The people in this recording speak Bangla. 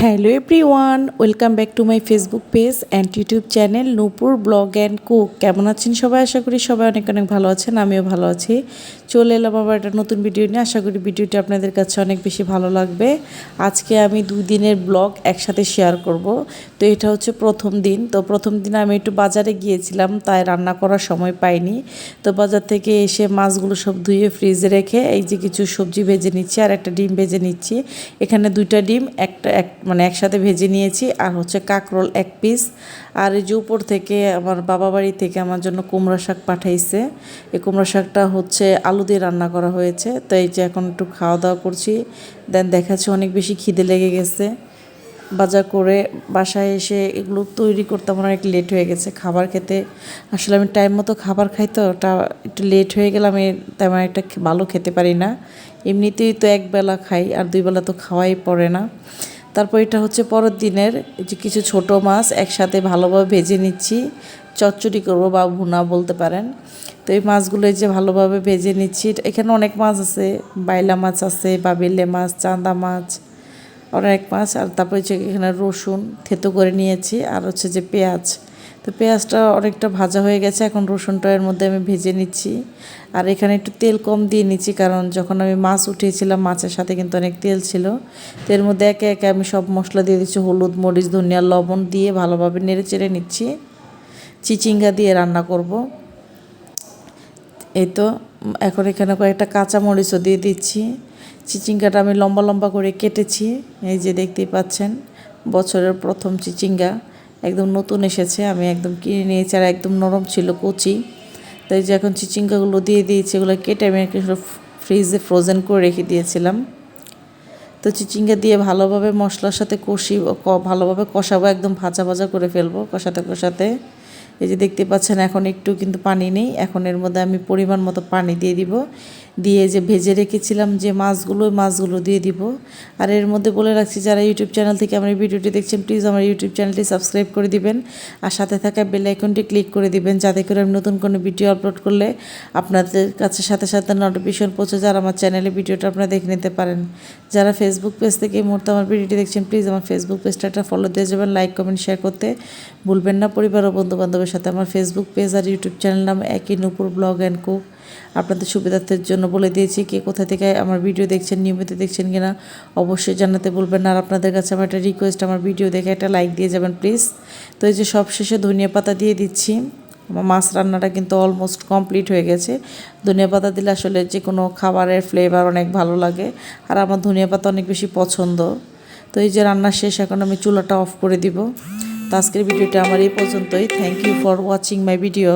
Hello everyone welcome back to my Facebook page and YouTube channel Nupur blog and cook কেমন আছেন সবাই? আশা করি সবাই অনেক অনেক ভালো আছেন, আমিও ভালো আছি। চলে এলাম আবার একটা নতুন ভিডিও নিয়ে। আশা করি ভিডিওটি আপনাদের কাছে অনেক বেশি ভালো লাগবে। আজকে আমি দুই দিনের ব্লগ একসাথে শেয়ার করব। তো এটা হচ্ছে প্রথম দিন। তো প্রথম দিন আমি একটু বাজারে গিয়েছিলাম, তাই রান্না করার সময় পাইনি। তো বাজার থেকে এসে মাছগুলো সব ধুয়ে ফ্রিজে রেখে এই যে কিছু সবজি ভেজে নিচ্ছি আর একটা ডিম ভেজে নিচ্ছি। এখানে দুইটা ডিম, একটা এক মানে একসাথে ভেজে নিয়েছি, আর হচ্ছে কাকরোল এক পিস আর এই যে উপর থেকে আমার বাবা বাড়ি থেকে আমার জন্য কুমড়া শাক পাঠাইছে। এই কুমড়া শাকটা হচ্ছে আলু দিয়ে রান্না করা হয়েছে। তো এই যে এখন একটু খাওয়া দাওয়া করছি। দেন দেখাচ্ছে অনেক বেশি খিদে লেগে গেছে। বাজার করে বাসায় এসে এগুলো তৈরি করতে আমার অনেক লেট হয়ে গেছে খাবার খেতে। আসলে আমি টাইম মতো খাবার খাই তো, ওটা একটু লেট হয়ে গেলে আমি তেমন একটা ভালো খেতে পারি না। এমনিতেই তো এক বেলা খাই, আর দুই বেলা তো খাওয়াই পড়ে না। তারপর এটা হচ্ছে পরের দিনের যে কিছু ছোট মাছ একসাথে ভালোভাবে ভেজে নিচ্ছি। চচ্চড়ি করব বা ভুনা বলতে পারেন। তো এই মাছগুলো যে ভালোভাবে ভেজে নিচ্ছি। এখানে অনেক মাছ আছে। বাইলা মাছ আছে বা বেলে মাছ চাঁদা মাছ, অনেক মাছ। আর তারপর হচ্ছে এখানে রসুন থেতো করে নিয়েছি। আর হচ্ছে যে পেঁয়াজ। তো পেঁয়াজটা অনেকটা ভাজা হয়ে গেছে, এখন রসুনটা এর মধ্যে আমি ভেজে নিচ্ছি। আর এখানে একটু তেল কম দিয়ে নিচ্ছি, কারণ যখন আমি মাছ উঠিয়েছিলাম, মাছের সাথে কিন্তু অনেক তেল ছিল। তো এর মধ্যে একে একে আমি সব মশলা দিয়ে দিচ্ছি, হলুদ, মরিচ, ধনিয়া, লবণ দিয়ে ভালোভাবে নেড়ে চেড়ে নিচ্ছি। চিচিঙ্গা দিয়ে রান্না করব। এই তো, এখন এখানে কয়েকটা কাঁচা মরিচও দিয়ে দিচ্ছি। চিচিঙ্গাটা আমি লম্বা লম্বা করে কেটেছি, এই যে দেখতেই পাচ্ছেন, বছরের প্রথম চিচিঙ্গা। একদম নতুন এসেছে। আমি একদম কিনে নিয়েছি আর একদম নরম ছিল কচি। তাই যে এখন চিচিঙ্গাগুলো দিয়ে দিয়েছি, এগুলো কেটে আমি ফ্রিজে ফ্রোজেন করে রেখে দিয়েছিলাম। তো চিচিঙ্গা দিয়ে ভালোভাবে মশলার সাথে কষি ভালোভাবে কষাবো, একদম ভাজা ভাজা করে ফেলব কষাতে কষাতে। এই যে দেখতে পাচ্ছেন, এখন একটু কিন্তু পানি নেই। এখন এর মধ্যে আমি পরিমাণ মতো পানি দিয়ে দিব। দিয়ে যে ভেজে রেখেছিলাম যে মাছগুলো মাছগুলো দিয়ে দিব। আর এর মধ্যে বলে রাখছি, যারা ইউটিউব চ্যানেল থেকে আমার ভিডিওটি দেখছেন প্লিজ আমার ইউটিউব চ্যানেলটি সাবস্ক্রাইব করে দিবেন। আর সাথে থাকা বেল আইকনটি ক্লিক করে দিবেন, যাতে করে আমি নতুন কোনো ভিডিও আপলোড করলে আপনাদের কাছে সাথে সাথে নোটিফিকেশন পৌঁছে যারা আমার চ্যানেলে ভিডিওটা আপনারা দেখে নিতে পারেন। যারা ফেসবুক পেজ থেকে এই মুহূর্তে আমার ভিডিওটি দেখছেন প্লিজ আমার ফেসবুক পেজটা ফলো দিয়ে যাবেন লাইক কমেন্ট শেয়ার করতে ভুলবেন না, পরিবার ও বন্ধুবান্ধবের সাথে আমার ফেসবুক পেজ আর ইউটিউব চ্যানেল নাম একই নূপুর ব্লগ অ্যান্ড কুক। আপনাদের সুবিধার্থের জন্য বলে দিয়েছি কে কোথা থেকে আমার ভিডিও দেখছেন, নিয়মিত দেখছেন কিনা অবশ্যই জানাতে বলবেন আর আপনাদের কাছে আমার একটা রিকোয়েস্ট আমার ভিডিও দেখে একটা লাইক দিয়ে যাবেন প্লিজ তো এই যে সব শেষে ধনিয়া পাতা দিয়ে দিচ্ছি। আমার মাছ রান্নাটা কিন্তু অলমোস্ট কমপ্লিট হয়ে গেছে। ধনিয়া পাতা দিলে আসলে যে কোনো খাবারের ফ্লেভার অনেক ভালো লাগে। আর আমার ধনিয়া পাতা অনেক বেশি পছন্দ। তো এই যে রান্না শেষ, এখন আমি চুলাটা অফ করে দিব। তো আজকের ভিডিওটা আমার এই পর্যন্তই। Thank you for watching my video